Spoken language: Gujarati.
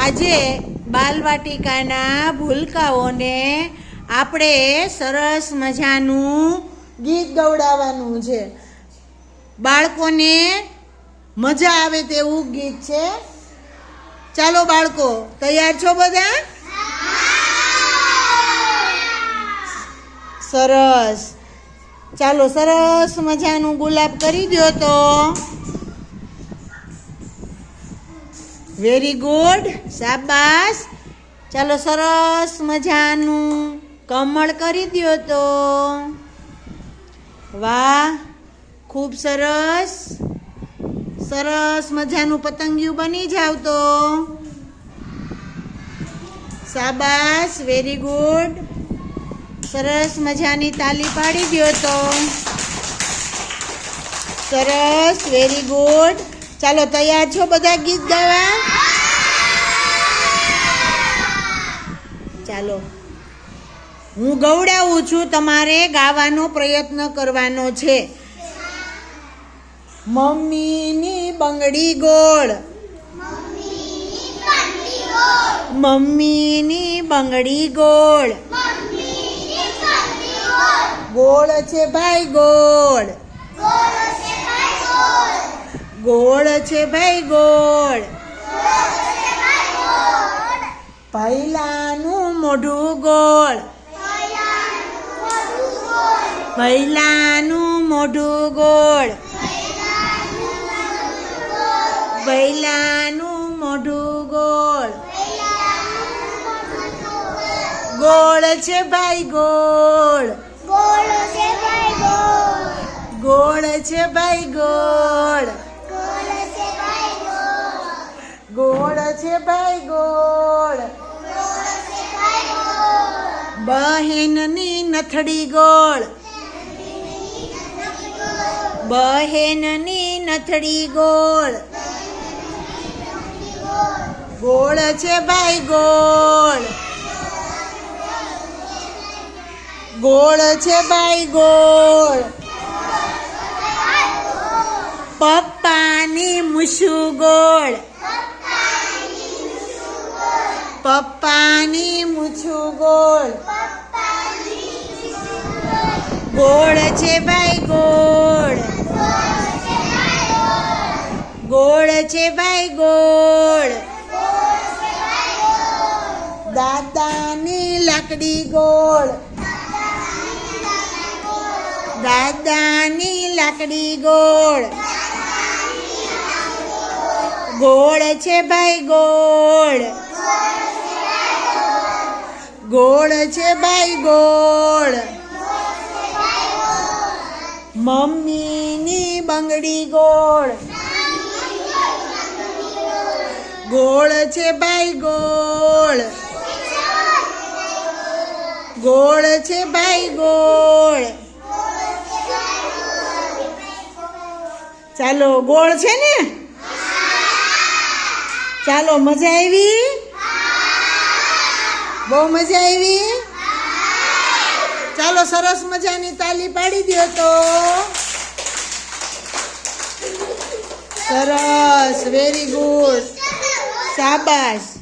આજે બાલવાટિકાના ભૂલકાઓને આપણે સરસ મજાનું ગીત ગવડાવવાનું છે. બાળકોને મજા આવે તેવું ગીત છે. ચાલો બાળકો, તૈયાર છો બધા? સરસ. ચાલો સરસ મજાનું ગુલાબ કરી દો તો. વેરી ગુડ શાબાશ. ચાલો સરસ મજાનું કમળ કરી દો તો. વાહ, ખૂબ સરસ. સરસ મજાનું પતંગિયું બની જાવ તો. શાબાશ. વેરી ગુડ સરસ મજાની તાલી પાડી દો તો. સરસ. વેરી ગુડ ચાલો તૈયાર છો બધા ગીત ગાવા? ચાલો. હું ગવડાવું છું તમારે ગાવાનો પ્રયત્ન કરવાનો છે. મમ્મીની બંગડી ગોળ. મમ્મીની બંગડી ગોળ. ગોળ છે ભાઈ ગોળ. ગોળ છે ભાઈ ગોળ. પહેલાનું મોઢું ગોળ. પહેલાનું મોઢું ગોળ. પહેલાનું મોઢું ગોળ. ગોળ છે ભાઈ ગોળ. ગોળ છે ભાઈ ગોળ. ગોળ છે ભાઈ ગોળ. બહેનની નથડી ગોળ. બહેનની નથડી ગોળ. ગોળ છે ભાઈ ગોળ. ગોળ છે ભાઈ ગોળ. પપ્પાની મુસુ ગોળ. પપ્પાની મૂછું ગોળ ગોળ છે ભાઈ ગોળ ગોળ છે ભાઈ ગોળ દાદાની લાકડી ગોળ દાદાની લાકડી ગોળ ગોળ છે ભાઈ ગોળ ગોળ છે ભાઈ ગોળ. મમ્મીની બંગડી ગોળ. ગોળ છે ભાઈ ગોળ. ગોળ છે ભાઈ ગોળ. ચાલો ગોળ છે ને? ચાલો, મજા આવી? બહુ મજા આવી? ચાલો સરસ મજાની તાલી પાડી દો તો. સરસ વેરી ગુડ શાબાશ.